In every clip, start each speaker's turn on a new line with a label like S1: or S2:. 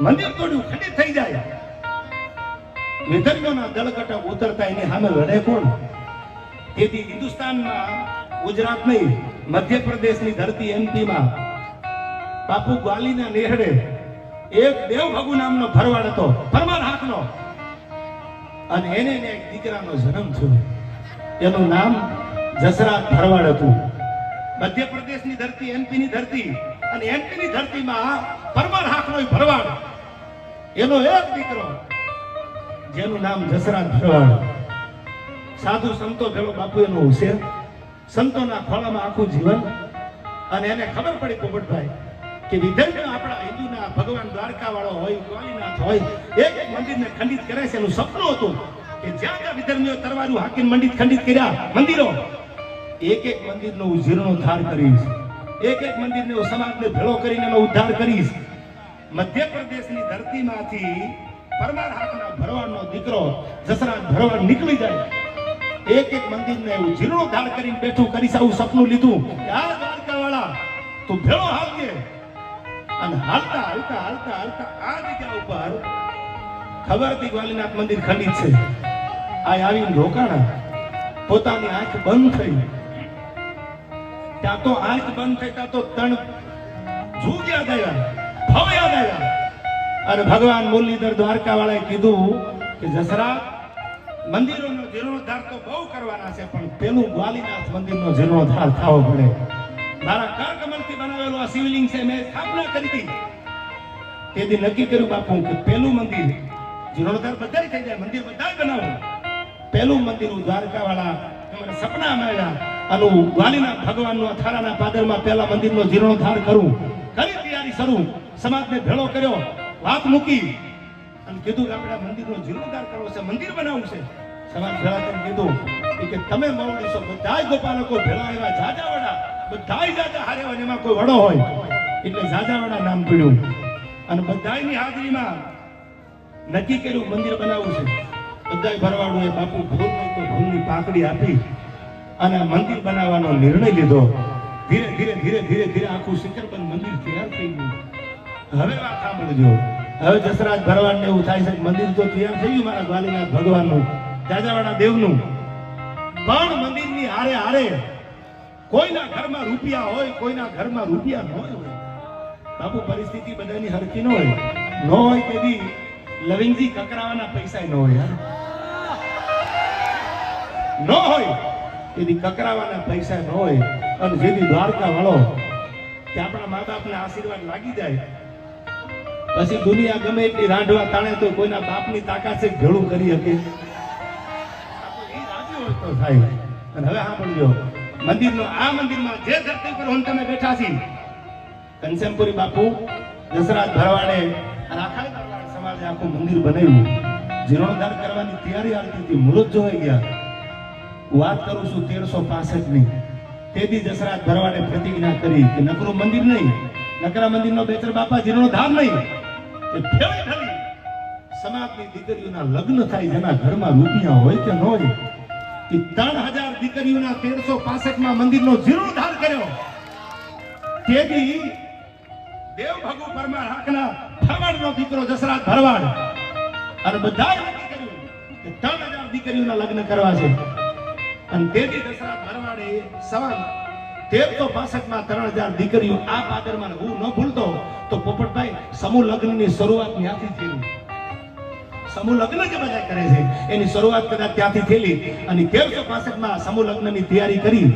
S1: મંદિર તોડ્યું, ખંડિત થઈ જાય. વિધર્મીઓના દળગટા ઉતરતા એની સામે લડે કોણ? તેથી હિન્દુસ્તાનમાં ગુજરાત નહીં મધ્યપ્રદેશની ધરતી એમપીમાં બાપુ ગ્વાલીના નેહડે એક દેવભગુ નામનો ભરવાડ હતો, પરમાર હાથનો. અને એને એક દીકરાનો જન્મ થયો. એનું નામ જસરાજ ભરવાડ હતું. મધ્યપ્રદેશની ધરતી, એમપીની ધરતી. અને એમપીની ધરતીમાં પરમાર હાકનો ભરવાડ એનો એક દીકરો, જેનું નામ જસરાજ ભરવાડ. સાધુ સંતો ભેળો બાપુ એનો હુશેર સંતોના ખોળામાં આખું જીવન. અને એને ખબર પડી પોપટભાઈ, કે વિદર્ભ આપણા હિન્દુના ભગવાન દ્વારકા વાળો હોય ગ્વાલીનાથ હોય, એક એક મંદિરને ખંડિત કરે છે. એનું સપનું હતું કે જ્યાં જ્યાં વિધર્મીઓ તરવાનું હાકીને મંડિત ખંડિત કર્યા, મંદિરો. એક એક મંદિરનો જીર્ણોદ્ધાર કરીશ. એક એક મંદિરને હું સમાજને ભેળો કરીને એનો ઉદ્ધાર કરીશ. મધ્યપ્રદેશની ધરતીમાંથી પરમાર હાથના ભરવાડનો દીકરો જસરાજ ભરવાડ નીકળી જાય. એક એક મંદિરને એવું જીર્ણોદ્ધાર કરીને બેઠું કરીશ, આવું સપનું લીધું. આ દ્વારકાવાળા, તું ભેળો હાલજે. અને હાલતા હાલતા હાલતા હાલતા આ જગ્યા ઉપર ખબરથી ગ્વાલીનાથ મંદિર ખંડિત છે. આ આવીને રોકાણા. પોતાની આંખ બંધ થઈ. ત્યાં તો આંખ બંધ થઈ, ત્યાં તો તણ જૂજ યાદ આવ્યા ભવ યાદ અને ભગવાન મુરલીધર દ્વારકા વાળાએ કીધું કે જસરા મંદિરોનો જીર્ણોદ્ધાર તો બહુ કરવાના છે, પણ પેલું ગ્વાલીનાથ મંદિરનો જીર્ણોદ્ધાર થવો પડે. મારા કરકમલથી બનાવેલું આ શિવલિંગ છે, મેં સ્થાપના કરી હતી. તેથી નક્કી કર્યું બાપુ કે પેલું મંદિર જીર્ણોદ્ધાર બધા થઈ જાય, મંદિર બધા બનાવું. પેલું મંદિર દ્વારકા વાળા મને સપનામાં આવ્યા અને વાલીના ભગવાનનો અથારાના પાદરમાં પહેલા મંદિરનો જીર્ણોદ્ધાર કરું. કરી તૈયારી શરૂ. સમાજને ભેળો કર્યો. વાત મૂકી. અને કીધું કે આપણે મંદિરનો જીર્ણોદ્ધાર કરવો છે, મંદિર બનાવવું છે. સમાજ ભેળા કરીને કીધું કે તમે મવડી છો, બધાય ગોપાલકો ભેળા એવા જાજાવાડા, બધાય જાજા હારે એમાં કોઈ વડો હોય. એટલે જાજાવાડા નામ પડ્યું. અને બધાયની હાજરીમાં નક્કી કર્યું મંદિર બનાવવું છે. બધાય ભરવાડું એ બાપુ ભૂલ નહીં તો ભૂલની પાકડી આપી. અને મંદિર બનાવવાનો નિર્ણય લીધો. ધીરે ધીરે ધીરે ધીરે ધીરે આખું શિખરબંધ મંદિર તૈયાર થઈ ગયું. હવે વાત સાંભળજો. હવે જસરાજ ભરવાડને એવું થાય છે મંદિર તો તૈયાર થઈ ગયું મારા ગ્વાલીનાથ ભગવાનનું જાજાવાડા દેવનું. પણ મંદિરની હારે હારે કોઈના ઘરમાં રૂપિયા હોય, કોઈના ઘરમાં રૂપિયા ન હોય. બાપુ, પરિસ્થિતિ બધાની હરખી ન હોય. ન હોય તેથી લવિંગજી કકરાવાના પૈસા ન હોય ન હોય તેથી કકરાવાના પૈસા ન હોય અને જેથી દ્વારકા વાળો કે આપણા મા બાપના આશીર્વાદ લાગી જાય. પછી દુનિયા ગમે એટલી રાંઢવા તાણે તો કોઈના બાપની તાકાત છે ભેળું કરી શકે. તો આ મંદિરમાં જે ધરતી પર હું તમે બેઠા છી ઘનશ્યામપુરી બાપુ, દશરાજ ભરવાડે ભરવાડ સમાજે આખું મંદિર બનાવ્યું. જીર્ણોદ્ધાર કરવાની તૈયારી આવતી હતી. મુહૂર્ત જોવાઈ ગયા. વાત કરું છું તેરસો પાસઠની તેથી દશરાજ ભરવાડે પ્રતિજ્ઞા કરી કે નકરું મંદિર નહીં, નકરા મંદિરનો બેચર બાપા ધામ નહીં. કે સમાજની દીકરીઓના લગ્ન થાય જેના ઘરમાં રૂપિયા હોય કે ન હોય, એ ત્રણ હજાર દીકરીઓના તેરસો પાસઠમાં મંદિરનો જીર્ણોદ્ધાર કર્યો. તેથી દેવ ભગુ પરમાર હાકના ભરવાડનો દીકરો જસરાજ ભરવાડ. અને બધા નક્કી કર્યું કે ત્રણ હજાર દીકરીઓના લગ્ન કરવા છે. અને તેથી દશરથ ભરવાડે સવાલ તેરસો ત્રણ હજાર આ પાદરમાં હું ન ભૂલતો તો પોપટભાઈ સમૂહ લગ્નની શરૂઆત થયેલી. સમૂહ લગ્ન જે બધા એની શરૂઆત કદાચ ત્યાંથી થયેલી અને તેરસો પાસઠમાં સમૂહ લગ્નની તૈયારી કરી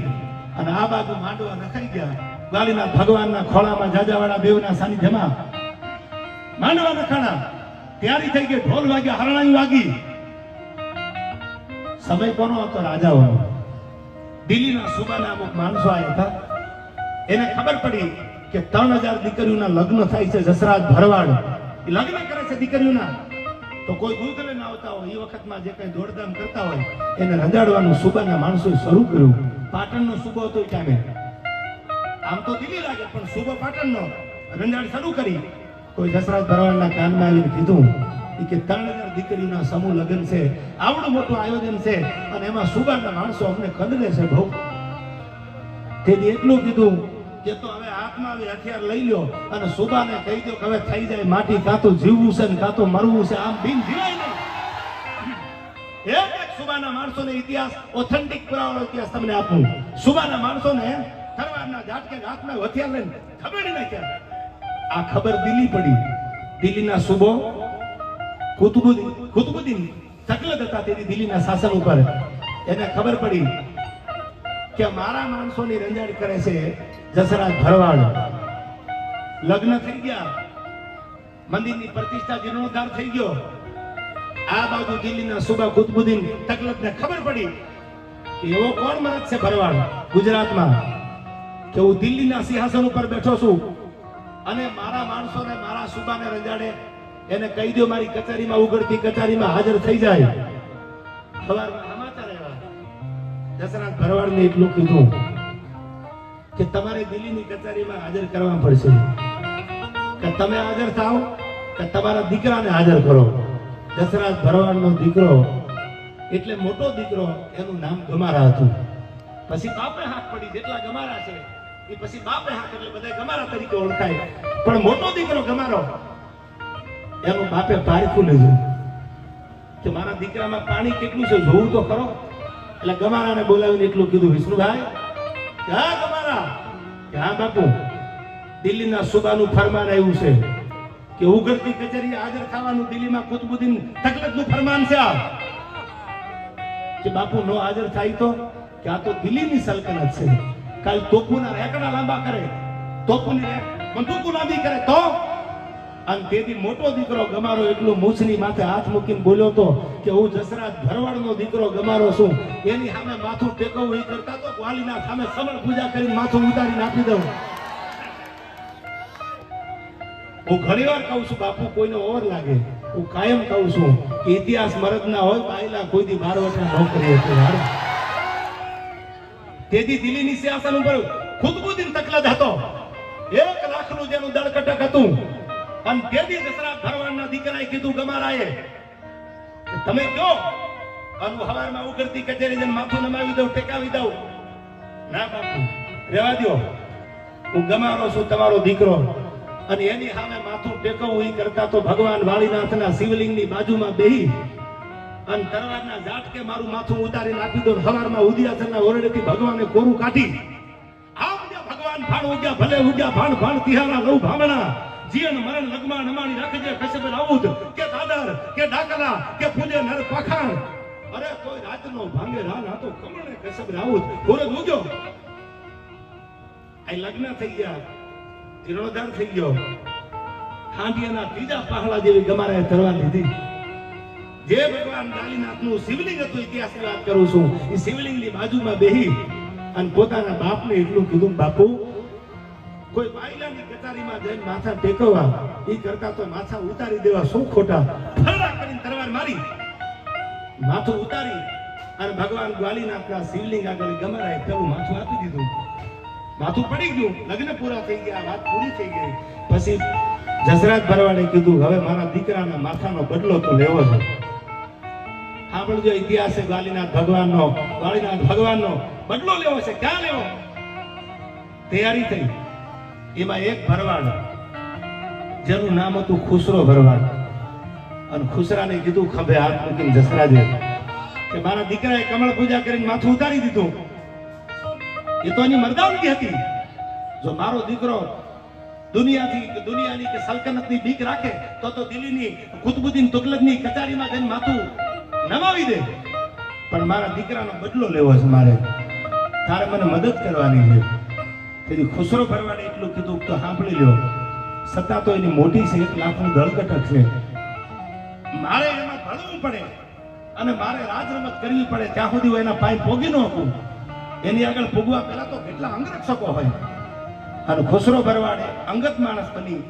S1: અને આ બાજુ માંડવા નખાઈ ગયા. ગાલીના ભગવાનના ખોળામાં જાજાવાળા દેવના સાનિધ્યમાં માંડવા નખાણા તૈયારી થઈ ગઈ, ઢોલ વાગ્યા, હરણાઈ વાગી. સમય કોનો હતો? રાજાઓનો. દિલ્હીના સુબાના અમુક માણસો આવ્યા હતા. એને ખબર પડી કે ત્રણ હજાર દીકરીઓના લગ્ન થાય છે જસરાજ ભરવાડ. એ લગ્ન કરે છે દીકરીઓના. તો કોઈ દૂધ ના આવતા હોય એ વખતમાં જે કઈ દોડધામ કરતા હોય, એને રંજાડવાનું સુબાના માણસોએ શરૂ કર્યું. પાટણનો સુબો હતો એ ટાઈમે. આમ તો દિલ્હી લાગે, પણ સુબો પાટણનો. રંજાડ શરૂ કરી. કોઈ જસરાજ ભરવાડના કાનમાં આવીને કીધું કે ત્રણ દીકરીના સમૂહ લગ્ન છે. આવડું મોટું આયોજન છે. અને એમાં સુબાના માણસો અમને કદરે છે બહુ તેથી એટલું કીધું કે તો હવે હાથમાં આવી હથિયાર લઈ લ્યો અને સુબાને કહી દો કે હવે થઈ જાય માટી, કાં જીવવું છે ને કાં મરવું છે. આમ બિન જીવાય નહીં. એક એક સુબાના માણસોને ઇતિહાસ ઓથેન્ટિક પુરાવાનો ઇતિહાસ તમને આપું. સુબાના માણસોને તરવારના ઝાટકે હાથમાં હથિયાર લઈને ખબર નાખ્યા આ ખબર દિલ્હી પડી. દિલ્હીના સુબો કુતુબુદ્દીન કુતુબુદ્દીન તકલત હતા તેની દિલ્હીના શાસન ઉપર. એને ખબર પડી કે મારા માણસોની રંજાડ કરે છે જસરાજ ભરવાડ. લગ્ન થઈ ગયા. મંદિરની પ્રતિષ્ઠા જીર્ણોદ્ધાર થઈ ગયો. આ બાજુ દિલ્હીના સુબા કુતબુદ્દીન તકલતને ખબર પડી કે એવો કોણ મરદ છે ભરવાડ ગુજરાતમાં? કે હું દિલ્હીના સિંહાસન ઉપર બેઠો છું અને મારા માણસોને, મારા સુબાને રંજાડે એને કહી દો મારી કચેરીમાં ઉગડતી કચેરીમાં હાજર થઈ જાય. સવારમાં સમાચાર આવ્યા. એટલું કીધું કે તમારે દિલ્હીની કચેરીમાં હાજર કરવા પડશે. કે તમે હાજર થાઓ કે તમારા દીકરાને હાજર કરો. દશરથ ભરવાડનો દીકરો એટલે મોટો દીકરો, એનું નામ ગમારા હતું. પછી બાપે હાથ પડી, જેટલા ગમારા છે, એ પછી બાપે હાથ એટલે બધા ગમારા તરીકે ઓળખાય. પણ મોટો દીકરો ગમારો. એનું બાપે પારખું લીધું કે મારા દીકરામાં પાણી કેટલું છે જોવું તો ખરો. એટલે ગમારાને બોલાવીને એટલું કીધું, વિષ્ણુભાઈ હા ગમારા. હા બાપુ, દિલ્હીના સુબાનું ફરમાન આવ્યું છે કે ઉગરતી કચેરી હાજર થવાનું દિલ્હીમાં કુતબુદ્દીન તકલીફનું ફરમાન છે આ. કે બાપુ, નો હાજર થાય તો? કે આ તો દિલ્હીની સલ્તનત છે. કાલ તોપુના રેકડા લાંબા કરે. તોપુની બંદૂકો લાંબી કરે તો? અને તેથી મોટો દીકરો ગમારો એટલું મૂછની માથે હાથ મૂકીને બોલ્યો તો કે હું જસરાજ ભરવાડનો દીકરો ગમારો છું. એની સામે માથું ટેકવું એ કરતા તો વાલીના સામે સમળ પૂજા કરીને માથું ઉતારીને આપી દઉં. હું ઘણી વાર કહું છું, બાપુ, કોઈને ઓવર લાગે. હું કાયમ કહું છું કે ઇતિહાસ મરદ ના હોય બાયલા કોઈ દી બાર વર્ષના નોકરી હતી તેથી દિલ્હીની સિયાસન ઉપર ખુદબુદ્દીન તકલદ હતો એક લાખનું જેનું દળકટક હતું અને તેથી દશરથ ભરવાડના દીકરાએ કીધું ગમારાએ તમે કહો અને હવારમાં ઉગડતી કચેરી જઈને માથું નમાવી દઉં, ટેકાવી દઉં. ના બાપુ રેવા દો હું ગમારો છું તમારો દીકરો. અને એની સામે માથું ટેકવવું એ કરતા તો ભગવાન વાળીનાથના શિવલિંગની બાજુમાં બેહી અને તરવારના ઝાટકે મારું માથું ઉતારી નાખી દો હવારમાં ઉદિયાસરના ઓરડેથી ભગવાને કોરું કાઢી. આમ જે ભગવાન ભાણ ઉગ્યા, ભલે ઉગ્યા, ભાણ ભાણ, તિહારા લઉં ભામણા જીવન મરણ લગમાં નમાણી રાખજે કશ્યપ રાઉત કે દાદર, કે ડાકલા, કે ફૂલે નર પાખાણ. અરે કોઈ રાતનો ભાંગે રાન હતો કમળને કશ્યપ રાઉત ગોરે ઉગ્યો આ લગ્ન થઈ ગયા. જીર્ણોદ્ધાર થઈ ગયો. હાંડિયાના ત્રીજા પાહળા જેવી ગમારે ધરવા લીધી. જે ભગવાન કાલીનાથનું શિવલિંગ હતું, ઇતિહાસની વાત કરું છું. એ શિવલિંગની બાજુમાં બેહી અને પોતાના બાપને એટલું કીધું, બાપુ કોઈ બાયલાની કટારીમાં જઈને માથા ટેકવવા એ કરતા તો માથા ઉતારી દેવા શું ખોટા? ફરડા કરીને તરવાર મારી. માથું ઉતારી અને ભગવાન ગ્વાલીનાથના શિવલિંગ આગળ ગમરાય પેલું માથું આપી દીધું. માથું પડી ગયું, લગ્ન પૂરા થઈ ગયા, વાત પૂરી થઈ ગઈ. પછી જસરાજ ભરવાડે કીધું, હવે મારા દીકરાના માથાનો બદલો તો લેવો છે. સાંભળજો, ઇતિહાસ છે ગ્વાલીનાથ ભગવાનનો ગ્વાલીનાથ ભગવાનનો બદલો લેવો છે. ક્યાં લેવો? તૈયારી થઈ. એમાં એક ભરવાડ. જેનું નામ હતું ખુસરો ભરવાડ. અને ખુસરાને કીધું, ખભે હાથ મૂકીને જસરાજે કે મારા દીકરાએ કમળ પૂજા કરીને માથું ઉતારી દીધું. એ તો એની મરદાનગી હતી. જો મારો દીકરો દુનિયાથી દુનિયાની કે સલ્તનતની બીક રાખે, તો તો દિલ્હીની કુતબુદ્દીન તુગલકની કચારીમાં જઈને માથું નમાવી દે. પણ મારા દીકરાનો બદલો લેવો છે મારે. તારે મને મદદ કરવાની છે. તેથી ખુસરો ભરવાડે એટલું કીધું તો સાંભળી લ્યો. સત્તા તો એની મોટી છે, એક લાખનું દળકટક છે. મારે એમાં ભણવું પડે અને મારે રાજ રમત કરવી પડે. ત્યાં સુધી હું એના પાય પોગી ન હતું એની આગળ પૂગવા પહેલા તો કેટલા અંગરક્ષકો હોય. અને ખુસરો ભરવાડે અંગત માણસ બની.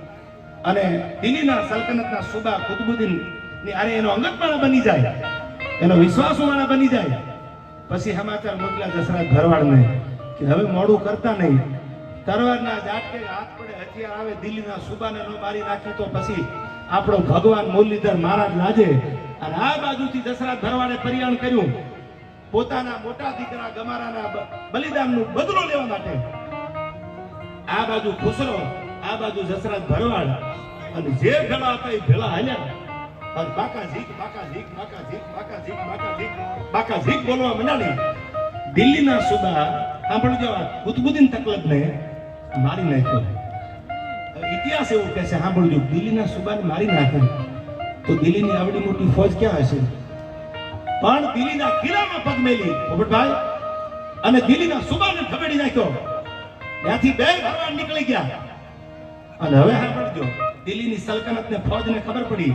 S1: અને દિલ્હીના સલ્તનતના સુબા કુતબુદ્દીનની અરે એનો અંગત માણસ બની જાય. એનો વિશ્વાસ માણસ બની જાય. પછી સમાચાર મોકલ્યા દશરથ ભરવાડને કે હવે મોડું કરતા નહીં. તરવારના જાટકે હાથ પડે, હથિયાર આવે, દિલ્હીના સુબાને નો મારી નાખી તો પછી આપણો ભગવાન મુરલીધર મહારાજ લાજે. અને આ બાજુથી દશરથ ભરવાડે પરિયાણ કર્યું. પોતાના મોટા દીકરા ગમારાના બલિદાનનું બદલો લેવા માટે. આ બાજુ ખુસરો, આ બાજુ દશરથ ભરવાડ. અને જે ભેળા હતા એ ભેળા હાલ્યા. અને બાકા ઝીક બાકા ઝીક બાકા ઝીક બાકા ઝીક બાકા ઝીક બાકા ઝીક બોલવા મનાડી. દિલ્હીના સુબા જેવા આ તકલબ તકલબને મારી નાખ્યો ઇતિહાસ એવું કહે છે, સાંભળજો, દિલ્હીના સુબાને મારી નાખે તો દિલ્હીની આવડી મોટી ફોજ ક્યાં હશે? પણ દિલ્હીના કિલ્લામાં પગ મેલી. અને દિલ્હીના સુબાને ખબેડી નાખ્યો. ત્યાંથી બે ભરવાડ નીકળી ગયા. અને હવે સાંભળજો, દિલ્હીની સલ્તનતને ફોજને ખબર પડી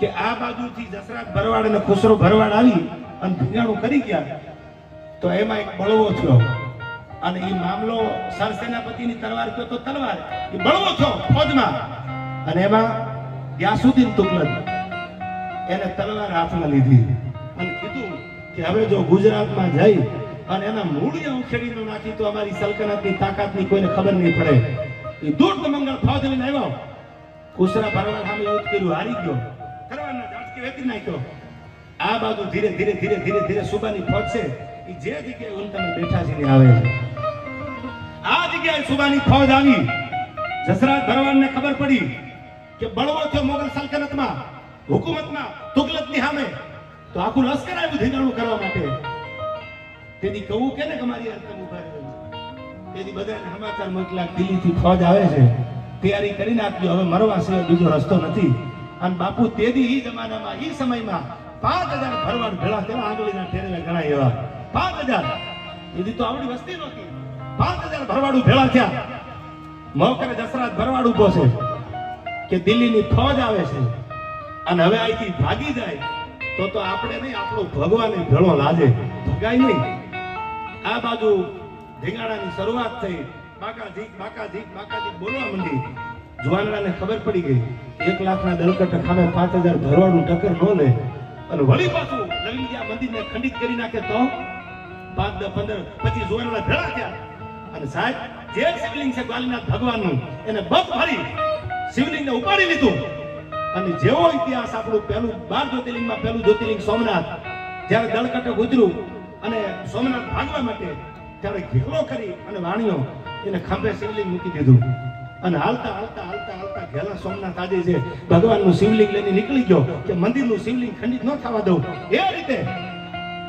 S1: કે આ બાજુથી જસરાજ ભરવાડ અને ખુસરો ભરવાડ આવી અને ભીંગાણું કરી ગયા. તો એમાં એક બળવો થયો. અને એ મામલો સરસેનાપતિની તલવાર કયો તો તલવાર. એ બળવો થયો ફોજમાં. અને એમાં ગ્યાસુદ્દીન તુગલક એને તલવાર હાથમાં લીધી. અને કીધું કે હવે જો ગુજરાતમાં જઈ અને એના મૂળિયા ઉખેડી નાખી તો અમારી સલ્તનતની તાકાતની કોઈને ખબર નહીં પડે. એ દૂર મંગળ ફોજ લઈને આવ્યો. કુસરા ભરવાડ સામે યુદ્ધ કર્યું હારી ગયો. કરવાના ઝાટકી વેચી નાખ્યો. આ બાજુ ધીરે ધીરે ધીરે ધીરે ધીરે સુબાની ફોજ છે. જે જગ્યાએ તમે બેઠા છે આવે છે. જગ્યાએ સુબાની ફોજ આવી. જસરાજ ભરવાડને ખબર પડી કે બળવો થયો મોગલ સલ્તનતમાં, હુકુમતમાં, તુગલકની સામે. તો આખું લશ્કર આવ્યું ધીંગાણું કરવા માટે. તેથી કહું કે ને કે મારી હાથે ઊભા રહેવું તેથી બધાને સમાચાર મોકલા દિલ્હીથી ફોજ આવે છે. તૈયારી કરી નાખજો. હવે મરવા સિવાય બીજો રસ્તો નથી. અને બાપુ તેદી ઈ જમાનામાં, ઈ સમયમાં પાંચ હજાર ભરવાડ ભેળા થયા આંગળીના ઠેરવે ઘણા એવા. પાંચ હજાર. એથી તો આવડી વસ્તી નહોતી. પાંચ હજાર ભરવાડું ભેળા થયા. મોકરે દશરાજ ભરવાડ ઊભો છે કે દિલ્હીની ફોજ આવે છે. અને હવે અહીંથી ભાગી જાય તો તો આપણે નહીં, આપણો ભગવાન ભેળો લાજે. ભગાય નહીં. આ બાજુ ધીંગાણાની શરૂઆત થઈ. બાકા ઝીક બાકા ઝીક બાકા બોલવા માંડી. જુવાનડાને ખબર પડી ગઈ એક લાખના દલકટ ખામે પાંચ હજાર ભરવાડું ટક્કર ન લે. અને વળી પાછું નવીનજીયા મંદિરને ખંડિત કરી નાખે તો? પાંચ દસ પંદર, પછી જુવાનડા ભેળા થયા. અને સાહેબ, જે શિવલિંગ છે ગ્વાલીનાથ ભગવાનનું, એને બપ ભરી શિવલિંગને ઉપાડી લીધું. અને જેવો ઇતિહાસ આપણું પહેલું બાર જ્યોતિર્લિંગમાં પહેલું જ્યોતિર્લિંગ સોમનાથ, જ્યારે દળકટક ઉતર્યું અને સોમનાથ ભાગવા માટે ત્યારે ઘેરો કરી અને વાણીઓ એને ખંભે શિવલિંગ મૂકી દીધું. અને હાલતા હાલતા હાલતા હાલતા ઘેલા સોમનાથ આજે છે ભગવાનનું શિવલિંગ લઈને નીકળી ગયો કે મંદિરનું શિવલિંગ ખંડિત ન થવા દઉં. એ રીતે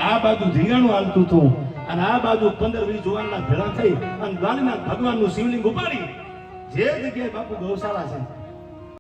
S1: આ બાજુ ધીંગાણું હાલતું હતું. અને આ બાજુ પંદર વીસ જુવાનના ભેળા થઈ અને દ્વારીનાથ ભગવાનનું શિવલિંગ ઉપાડી, જે જગ્યાએ બાપુ ગૌશાળા છે